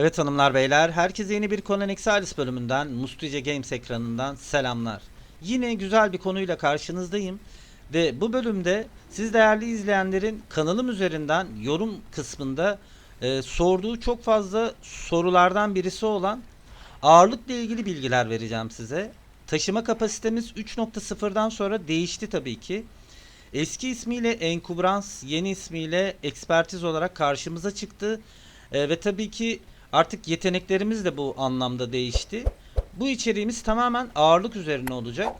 Evet hanımlar beyler, herkese yeni bir Conan Exiles bölümünden, Mustice Games ekranından selamlar. Yine güzel bir konuyla karşınızdayım ve bu bölümde siz değerli izleyenlerin kanalım üzerinden yorum kısmında e, sorduğu çok fazla sorulardan birisi olan ağırlıkla ilgili bilgiler vereceğim size. Taşıma kapasitemiz 3.0'dan sonra değişti tabii ki. Eski ismiyle Enkubrans, yeni ismiyle Ekspertiz olarak karşımıza çıktı. E, ve tabii ki artık yeteneklerimiz de bu anlamda değişti. Bu içeriğimiz tamamen ağırlık üzerine olacak.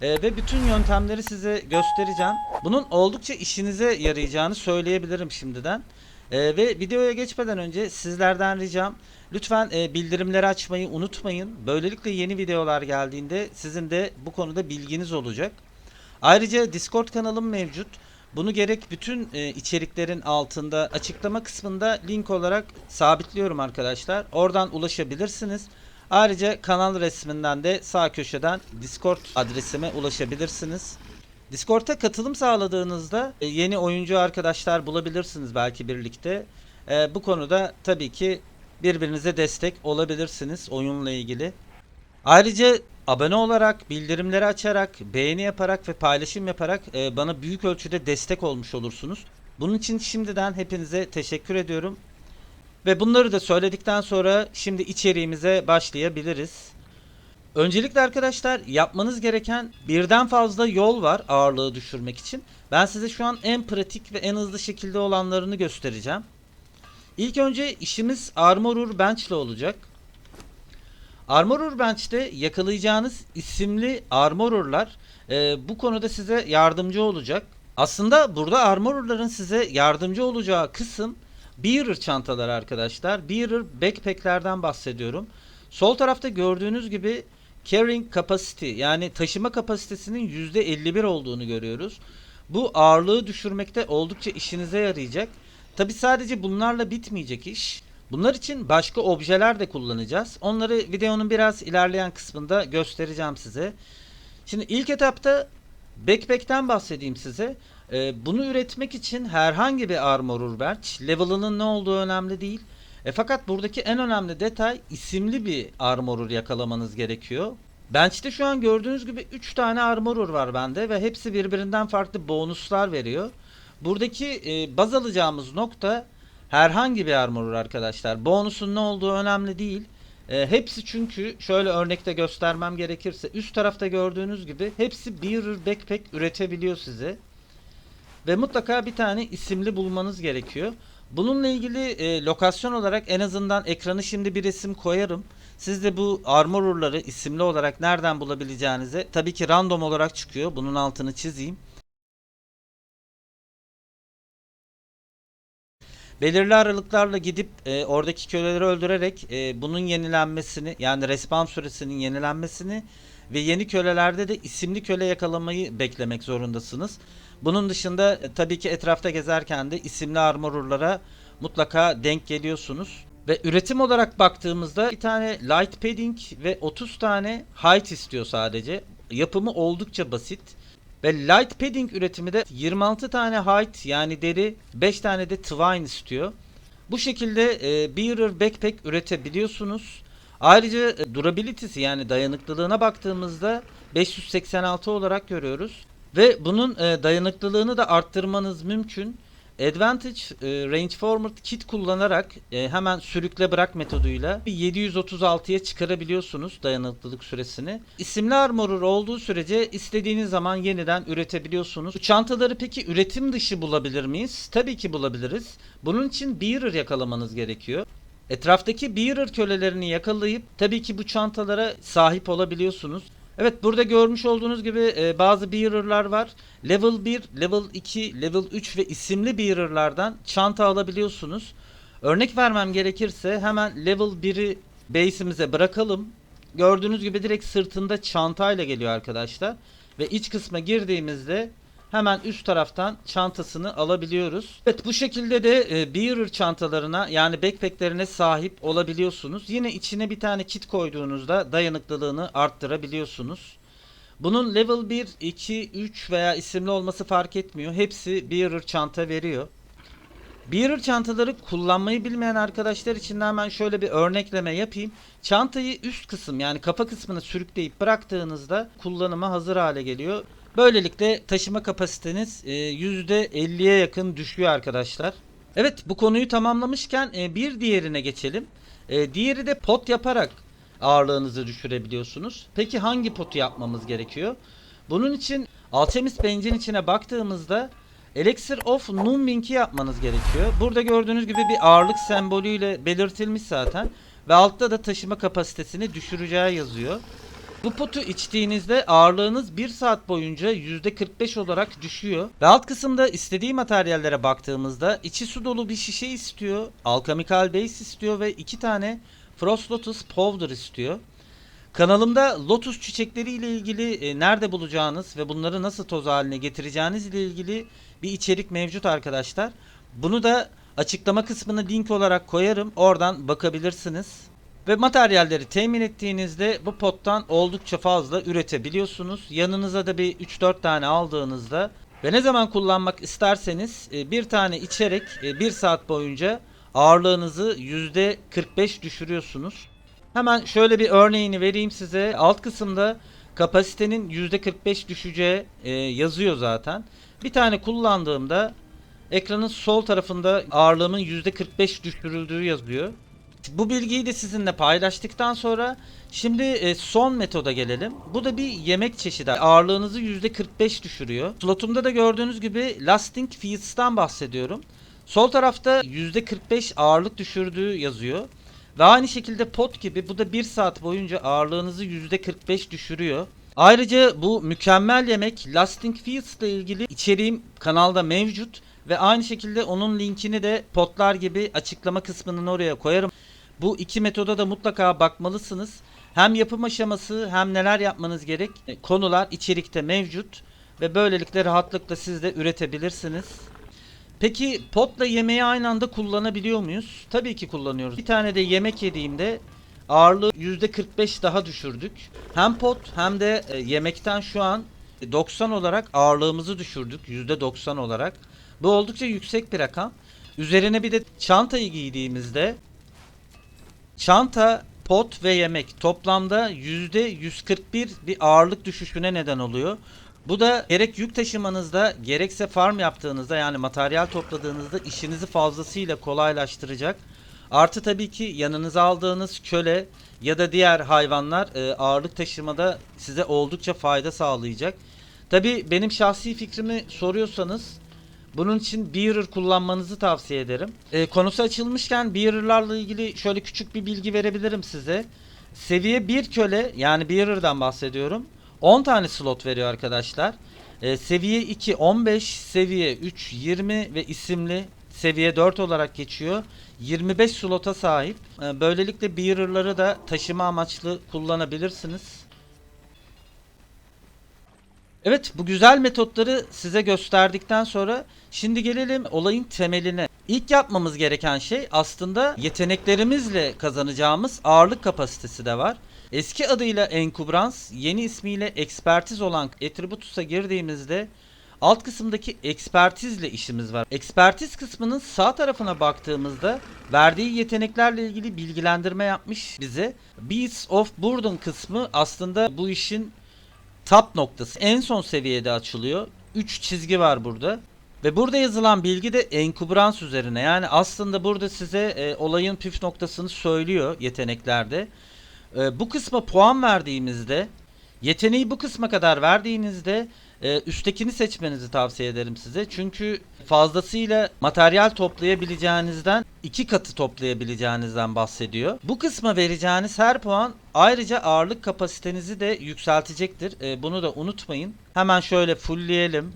E, ve bütün yöntemleri size göstereceğim. Bunun oldukça işinize yarayacağını söyleyebilirim şimdiden. E, ve videoya geçmeden önce sizlerden ricam lütfen e, bildirimleri açmayı unutmayın. Böylelikle yeni videolar geldiğinde sizin de bu konuda bilginiz olacak. Ayrıca Discord kanalım mevcut. Bunu gerek bütün e, içeriklerin altında açıklama kısmında link olarak sabitliyorum arkadaşlar. Oradan ulaşabilirsiniz. Ayrıca kanal resminden de sağ köşeden Discord adresime ulaşabilirsiniz. Discord'a katılım sağladığınızda e, yeni oyuncu arkadaşlar bulabilirsiniz belki birlikte. E, bu konuda tabii ki birbirinize destek olabilirsiniz oyunla ilgili. Ayrıca abone olarak, bildirimleri açarak, beğeni yaparak ve paylaşım yaparak e, bana büyük ölçüde destek olmuş olursunuz. Bunun için şimdiden hepinize teşekkür ediyorum. Ve bunları da söyledikten sonra şimdi içeriğimize başlayabiliriz. Öncelikle arkadaşlar yapmanız gereken birden fazla yol var ağırlığı düşürmek için. Ben size şu an en pratik ve en hızlı şekilde olanlarını göstereceğim. İlk önce işimiz Armorur Bench ile olacak. Armorur Bench'te yakalayacağınız isimli armorurlar e, bu konuda size yardımcı olacak. Aslında burada armorurların size yardımcı olacağı kısım Bearer çantaları arkadaşlar. Bearer backpacklerden bahsediyorum. Sol tarafta gördüğünüz gibi carrying capacity yani taşıma kapasitesinin %51 olduğunu görüyoruz. Bu ağırlığı düşürmekte oldukça işinize yarayacak. Tabi sadece bunlarla bitmeyecek iş. Bunlar için başka objeler de kullanacağız. Onları videonun biraz ilerleyen kısmında göstereceğim size. Şimdi ilk etapta backpack'ten bahsedeyim size. Ee, bunu üretmek için herhangi bir armorur bench level'ının ne olduğu önemli değil. E, fakat buradaki en önemli detay isimli bir armorur yakalamanız gerekiyor. Bench'te şu an gördüğünüz gibi 3 tane armorur var bende ve hepsi birbirinden farklı bonuslar veriyor. Buradaki e, baz alacağımız nokta herhangi bir armorur arkadaşlar. Bonusun ne olduğu önemli değil. E, hepsi çünkü şöyle örnekte göstermem gerekirse üst tarafta gördüğünüz gibi hepsi Bearer Backpack üretebiliyor size. Ve mutlaka bir tane isimli bulmanız gerekiyor. Bununla ilgili e, lokasyon olarak en azından ekranı şimdi bir resim koyarım. Siz de bu armorurları isimli olarak nereden bulabileceğinize tabii ki random olarak çıkıyor. Bunun altını çizeyim. belirli aralıklarla gidip e, oradaki köleleri öldürerek e, bunun yenilenmesini yani respawn süresinin yenilenmesini ve yeni kölelerde de isimli köle yakalamayı beklemek zorundasınız. Bunun dışında e, tabii ki etrafta gezerken de isimli armorurlara mutlaka denk geliyorsunuz. Ve üretim olarak baktığımızda bir tane light padding ve 30 tane height istiyor sadece. Yapımı oldukça basit. Ve light padding üretimi de 26 tane height yani deri 5 tane de twine istiyor. Bu şekilde e, Bearer backpack üretebiliyorsunuz. Ayrıca e, durability'si yani dayanıklılığına baktığımızda 586 olarak görüyoruz. Ve bunun e, dayanıklılığını da arttırmanız mümkün. Advantage e, Range Forward Kit kullanarak e, hemen sürükle bırak metoduyla 736'ya çıkarabiliyorsunuz dayanıklılık süresini. İsimli armorur olduğu sürece istediğiniz zaman yeniden üretebiliyorsunuz. Bu çantaları peki üretim dışı bulabilir miyiz? Tabii ki bulabiliriz. Bunun için Bearer yakalamanız gerekiyor. Etraftaki Bearer kölelerini yakalayıp tabii ki bu çantalara sahip olabiliyorsunuz. Evet burada görmüş olduğunuz gibi e, bazı bearer'lar var. Level 1, level 2, level 3 ve isimli bearer'lardan çanta alabiliyorsunuz. Örnek vermem gerekirse hemen level 1'i base'imize bırakalım. Gördüğünüz gibi direkt sırtında çantayla geliyor arkadaşlar. Ve iç kısma girdiğimizde hemen üst taraftan çantasını alabiliyoruz. Evet bu şekilde de e, bearer çantalarına yani backpacklerine sahip olabiliyorsunuz. Yine içine bir tane kit koyduğunuzda dayanıklılığını arttırabiliyorsunuz. Bunun level 1, 2, 3 veya isimli olması fark etmiyor. Hepsi bearer çanta veriyor. Bearer çantaları kullanmayı bilmeyen arkadaşlar için de hemen şöyle bir örnekleme yapayım. Çantayı üst kısım yani kafa kısmına sürükleyip bıraktığınızda kullanıma hazır hale geliyor. Böylelikle taşıma kapasiteniz e, %50'ye yakın düşüyor arkadaşlar. Evet bu konuyu tamamlamışken e, bir diğerine geçelim. E, diğeri de pot yaparak ağırlığınızı düşürebiliyorsunuz. Peki hangi potu yapmamız gerekiyor? Bunun için Alchemist Bench'in içine baktığımızda Elixir of Numbing'i yapmanız gerekiyor. Burada gördüğünüz gibi bir ağırlık sembolüyle belirtilmiş zaten. Ve altta da taşıma kapasitesini düşüreceği yazıyor. Bu potu içtiğinizde ağırlığınız 1 saat boyunca %45 olarak düşüyor. Ve alt kısımda istediği materyallere baktığımızda içi su dolu bir şişe istiyor. Alchemical Base istiyor ve 2 tane Frost Lotus Powder istiyor. Kanalımda lotus çiçekleri ile ilgili e, nerede bulacağınız ve bunları nasıl toz haline getireceğiniz ile ilgili bir içerik mevcut arkadaşlar. Bunu da açıklama kısmına link olarak koyarım. Oradan bakabilirsiniz. Ve materyalleri temin ettiğinizde bu pottan oldukça fazla üretebiliyorsunuz. Yanınıza da bir 3-4 tane aldığınızda ve ne zaman kullanmak isterseniz e, bir tane içerek 1 saat boyunca ağırlığınızı %45 düşürüyorsunuz. Hemen şöyle bir örneğini vereyim size. Alt kısımda kapasitenin %45 düşeceği e, yazıyor zaten. Bir tane kullandığımda ekranın sol tarafında ağırlığımın %45 düşürüldüğü yazıyor. Bu bilgiyi de sizinle paylaştıktan sonra şimdi e, son metoda gelelim. Bu da bir yemek çeşidi. Ağırlığınızı %45 düşürüyor. Slotumda da gördüğünüz gibi Lasting Feeds'tan bahsediyorum. Sol tarafta %45 ağırlık düşürdüğü yazıyor. Ve aynı şekilde pot gibi bu da 1 saat boyunca ağırlığınızı %45 düşürüyor. Ayrıca bu mükemmel yemek Lasting Feels ile ilgili içeriğim kanalda mevcut. Ve aynı şekilde onun linkini de potlar gibi açıklama kısmının oraya koyarım. Bu iki metoda da mutlaka bakmalısınız. Hem yapım aşaması hem neler yapmanız gerek e, konular içerikte mevcut. Ve böylelikle rahatlıkla siz de üretebilirsiniz. Peki potla yemeği aynı anda kullanabiliyor muyuz? Tabii ki kullanıyoruz. Bir tane de yemek yediğimde ağırlığı %45 daha düşürdük. Hem pot hem de e, yemekten şu an 90 olarak ağırlığımızı düşürdük. %90 olarak. Bu oldukça yüksek bir rakam. Üzerine bir de çantayı giydiğimizde çanta, pot ve yemek toplamda %141 bir ağırlık düşüşüne neden oluyor. Bu da gerek yük taşımanızda gerekse farm yaptığınızda yani materyal topladığınızda işinizi fazlasıyla kolaylaştıracak. Artı tabii ki yanınıza aldığınız köle ya da diğer hayvanlar e, ağırlık taşımada size oldukça fayda sağlayacak. Tabii benim şahsi fikrimi soruyorsanız bunun için Bearer kullanmanızı tavsiye ederim. E, konusu açılmışken Bearer'larla ilgili şöyle küçük bir bilgi verebilirim size. Seviye 1 köle yani Bearer'dan bahsediyorum. 10 tane slot veriyor arkadaşlar. Ee, seviye 2 15, seviye 3 20 ve isimli seviye 4 olarak geçiyor. 25 slota sahip. Ee, böylelikle bearer'ları da taşıma amaçlı kullanabilirsiniz. Evet bu güzel metotları size gösterdikten sonra şimdi gelelim olayın temeline. İlk yapmamız gereken şey aslında yeteneklerimizle kazanacağımız ağırlık kapasitesi de var. Eski adıyla Enkubrans, yeni ismiyle ekspertiz olan Attributus'a girdiğimizde alt kısımdaki ekspertizle işimiz var. Ekspertiz kısmının sağ tarafına baktığımızda verdiği yeteneklerle ilgili bilgilendirme yapmış bize. Beasts of Burden kısmı aslında bu işin top noktası. En son seviyede açılıyor. 3 çizgi var burada. Ve burada yazılan bilgi de enkubrans üzerine. Yani aslında burada size e, olayın püf noktasını söylüyor yeteneklerde. E, bu kısma puan verdiğimizde yeteneği bu kısma kadar verdiğinizde e, üsttekini seçmenizi tavsiye ederim size. Çünkü fazlasıyla materyal toplayabileceğinizden iki katı toplayabileceğinizden bahsediyor. Bu kısma vereceğiniz her puan ayrıca ağırlık kapasitenizi de yükseltecektir. E, bunu da unutmayın. Hemen şöyle fullleyelim.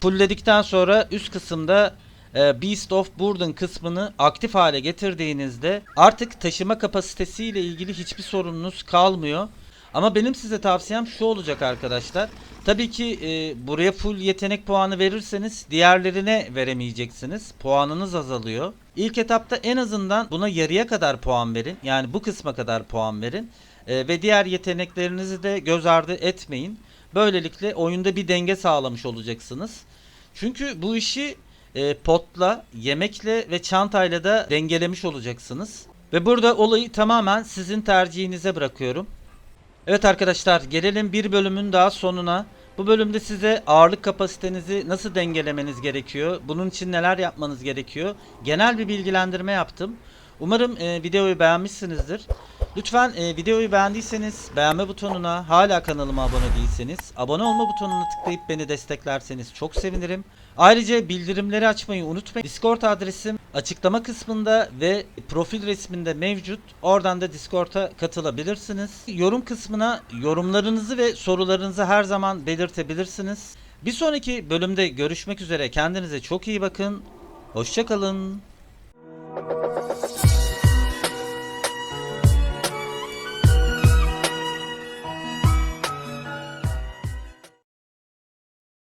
Fullledikten sonra üst kısımda e, Beast of Burden kısmını aktif hale getirdiğinizde artık taşıma kapasitesi ile ilgili hiçbir sorununuz kalmıyor. Ama benim size tavsiyem şu olacak arkadaşlar. Tabii ki e, buraya full yetenek puanı verirseniz diğerlerine veremeyeceksiniz. Puanınız azalıyor. İlk etapta en azından buna yarıya kadar puan verin. Yani bu kısma kadar puan verin. E, ve diğer yeteneklerinizi de göz ardı etmeyin. Böylelikle oyunda bir denge sağlamış olacaksınız. Çünkü bu işi e, potla, yemekle ve çantayla da dengelemiş olacaksınız. Ve burada olayı tamamen sizin tercihinize bırakıyorum. Evet arkadaşlar gelelim bir bölümün daha sonuna. Bu bölümde size ağırlık kapasitenizi nasıl dengelemeniz gerekiyor, bunun için neler yapmanız gerekiyor, genel bir bilgilendirme yaptım. Umarım e, videoyu beğenmişsinizdir. Lütfen e, videoyu beğendiyseniz beğenme butonuna, hala kanalıma abone değilseniz abone olma butonuna tıklayıp beni desteklerseniz çok sevinirim. Ayrıca bildirimleri açmayı unutmayın. Discord adresim açıklama kısmında ve profil resminde mevcut. Oradan da Discord'a katılabilirsiniz. Yorum kısmına yorumlarınızı ve sorularınızı her zaman belirtebilirsiniz. Bir sonraki bölümde görüşmek üzere. Kendinize çok iyi bakın. Hoşçakalın.